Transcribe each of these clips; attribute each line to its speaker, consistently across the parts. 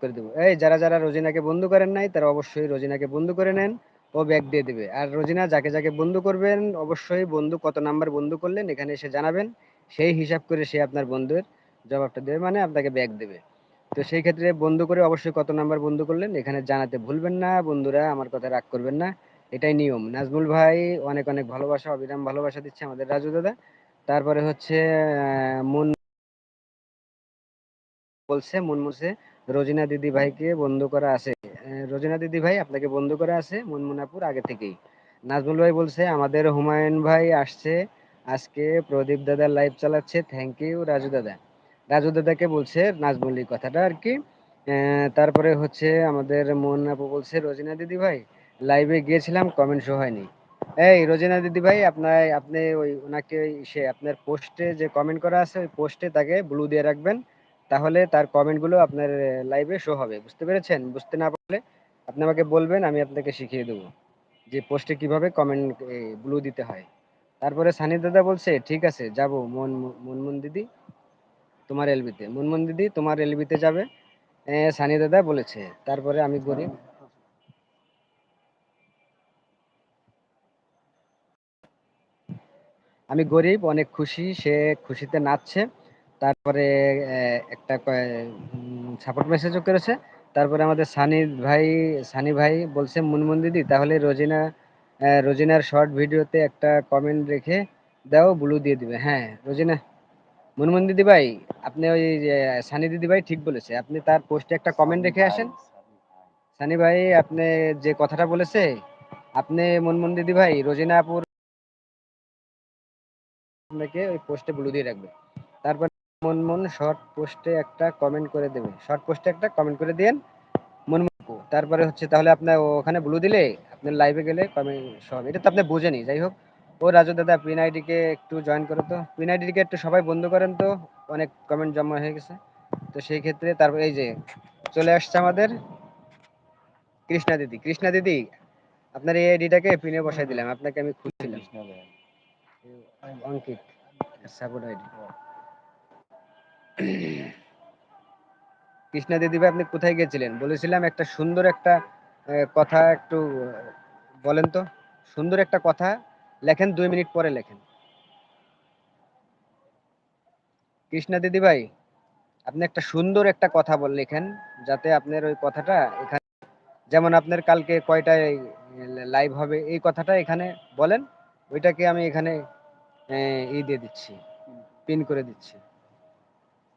Speaker 1: করে দেবো। এই, যারা যারা রোজিনাকে বন্ধু করেন নাই, তারা অবশ্যই রোজিনাকে বন্ধু করে নেন ও ব্যাগ দিয়ে দেবে। আর রোজিনা যাকে যাকে বন্ধু করবেন, অবশ্যই বন্ধু কত নাম্বার বন্ধু করলেন, এখানে এসে জানাবেন। সেই হিসাব করে সে আপনার বন্ধুর জবাবটা দেবে মানে আপনাকে ব্যাগ দেবে। তো সেই ক্ষেত্রে বন্ধু করে অবশ্যই কত নাম্বার বন্ধু করলেন, এখানে জানাতে ভুলবেন না, বন্ধুরা আমার কথা রাগ করবেন না। এটাই নিয়ম। নাজমুল ভাই অনেক অনেক ভালোবাসা, অবিরাম ভালোবাসা দিচ্ছে আমাদের রাজু দাদা। তারপরে হচ্ছে মুন বলছে মুনমুসে রোজিনা দিদি ভাইকে বন্ধু করা আছে। রোজিনা দিদি ভাই আপনাকে বন্ধু করা আছে মুনমুনাপুর আগে থেকেই। নাজমুল ভাই বলছে, আমাদের হুমায়ুন ভাই আসছে, আজকে প্রদীপ দাদা লাইভ চালাচ্ছে। থ্যাংক ইউ রাজু দাদা। রাজু দাদাকে বলছে, নাজমুলি কথাটা আর কি। তারপরে হচ্ছে আমাদের মন আপু বলছে, রোজিনা দিদি ভাই লাইভে গিয়েছিলাম কমেন্ট শো হয়নি। এই, রোজিনা দিদি ভাই, আপনার, আপনি ওই, ওনাকে সে আপনার পোস্টে যে কমেন্ট করা আছে, ওই পোস্টে তাকে ব্লু দিয়ে রাখবেন। তাহলে তার কমেন্টগুলো আপনার লাইভে শো হবে, বুঝতে পেরেছেন? বুঝতে না পারলে আপনি আমাকে বলবেন, আমি আপনাকে শিখিয়ে দেবো যে পোস্টে কীভাবে কমেন্ট ব্লু দিতে হয়। তারপরে সানি দাদা বলছে, ঠিক আছে, যাব, মন মনমন দিদি, তোমার এলবিতে মনমন দিদি, তোমার এলবিতে যাবে। সানি দাদা বলেছে, তারপরে আমি গরিব আমি গরিব, অনেক খুশি, সে খুশিতে নাচছে। তারপরে একটা সাপোর্ট মেসেজও করেছে। তারপরে আমাদের সানি ভাই সানি ভাই বলছে, মুনমুন দিদি, তাহলে রোজিনা রোজিনার শর্ট ভিডিওতে একটা কমেন্ট রেখে দাও ব্লু দিয়ে দিবে। হ্যাঁ রোজিনা, মুনমুন দিদি ভাই, আপনি ওই সানি দিদি ভাই ঠিক বলেছে। আপনি তার পোস্টে একটা কমেন্ট রেখে আসেন। সানি ভাই, আপনি যে কথাটা বলেছে, আপনি মুনমুন দিদি ভাই রোজিনাপুর আপনাকে ওই পোস্টে ব্লু দিয়ে রাখবে। তারপর মন মন শর্ট পোস্টে একটা কমেন্ট করে দেবে। শর্ট পোস্টে একটা কমেন্ট করে দেন মন তারপরে হচ্ছে তাহলে আপনার ওখানে ব্লু দিলে আপনার লাইভে গেলে কমেন্ট সব। এটা তো আপনি বুঝেনি যাই হোক। ও রাজু দাদা পিন আইডিকে একটু জয়েন করো তো। পিন আইডিকে একটু সবাই বন্ধ করেন তো অনেক কমেন্ট জমা হয়ে গেছে। তো সেই ক্ষেত্রে তারপর এই যে চলে আসছে আমাদের কৃষ্ণা দিদি। কৃষ্ণা দিদি আপনার এই আইডিটাকে পিনে বসাই দিলাম। আপনাকে আমি খুঁজছিলাম অঙ্কিত সাপোর্ট আইডি কৃষ্ণা দিদি আপনি কোথায় গেছিলেন? বলেছিলাম একটা সুন্দর একটা কথা একটু বলেন তো। সুন্দর একটা কথা লেখেন, দুই মিনিট পরে লেখেন। কৃষ্ণা দিদি ভাই আপনি একটা সুন্দর একটা কথা বল, লেখেন, যাতে আপনার ওই কথাটা এখানে, যেমন আপনার কালকে কয়টায় লাইভ হবে, এই কথাটা এখানে বলেন, ওইটাকে আমি এখানে ই দিয়ে দিচ্ছি পিন করে দিচ্ছি।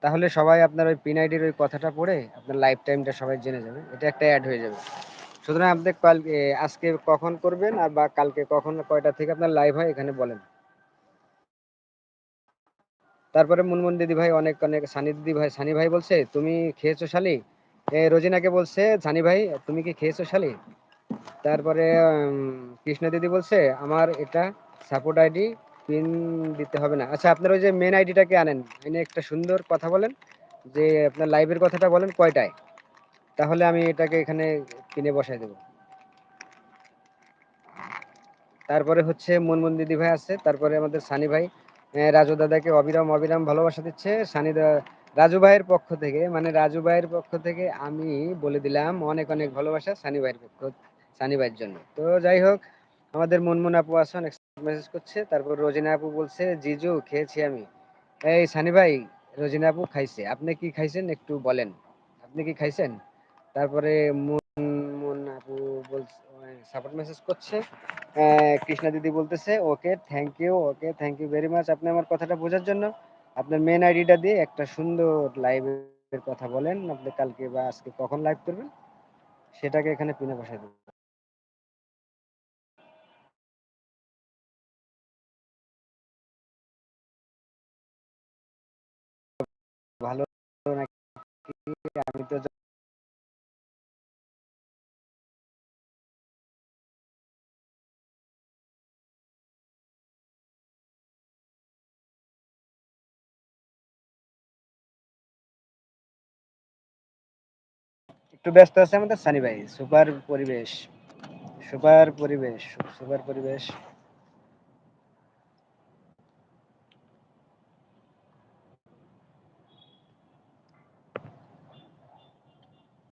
Speaker 1: তাহলে সবাই আপনার ওই পিন আইডির ওই কথাটা পড়ে আপনার লাইফ টাইমটা সবাই জেনে যাবে। এটা একটা অ্যাড হয়ে যাবে। সুতরাং আপনি কাল আজকে কখন করবেন আর বা কালকে কখন, কয়টা থেকে আপনার লাইভ হয় এখানে বলেন। তারপরে মুনমুন দিদি ভাই অনেক অনেক, সানি দিদি ভাই, সানি ভাই বলছে, তুমি খেয়েছো শালি? রোজিনাকে বলছে, সানি ভাই, তুমি কি খেয়েছো শালি? তারপরে কৃষ্ণ দিদি বলছে, আমার এটা সাপোর্ট আইডি পিন দিতে হবে না। আচ্ছা আপনার ওই যে মেন আইডিটাকে আনেন? এনে একটা সুন্দর কথা বলেন, যে আপনার লাইভের কথাটা বলেন কয়টায়? তাহলে আমি এটাকে এখানে কিনে বসাই দেব। তারপরে হচ্ছে মনমন দিদি ভাই আছে, তারপরে আমাদের সানি ভাই। রাজু দাদাকে অবিরাম অবিরাম ভালোবাসা দিচ্ছে। সানি রাজু ভাইয়ের পক্ষ থেকে মানে রাজু ভাইয়ের পক্ষ থেকে আমি বলে দিলাম অনেক অনেক ভালোবাসা সানি ভাইয়ের পক্ষ, সানি ভাইয়ের জন্য। তো যাই হোক, আমাদের মনমন আপু আসুন মেসেজ করছে, তারপর রোজিনা আপু বলছে, জিজু, খেয়েছি আমি। এই সানি ভাই, রোজিনা আপু খাইছে। আপনি কি খাইছেন একটু বলেন। আপনি কি খাইছেন? তারপরে মুন মুন আপু বলছে সাপোর্ট মেসেজ করছে। কৃষ্ণা দিদি বলতেছে, okay thank you okay thank you very much আপনি আমার কথাটা বোঝার জন্য আপনার মেন আইডিটা দিয়ে একটা সুন্দর লাইভের কথা বলেন। আপনি কালকে বা আজকে কখন লাইভ করবেন? সেটাকে এখানে পিনে বসাই দেবেন ভালো নাকি? আমি তো একটু ব্যস্ত আছে আমাদের সানি ভাই। সুপার পরিবেশ সুপার পরিবেশ সুপার পরিবেশ।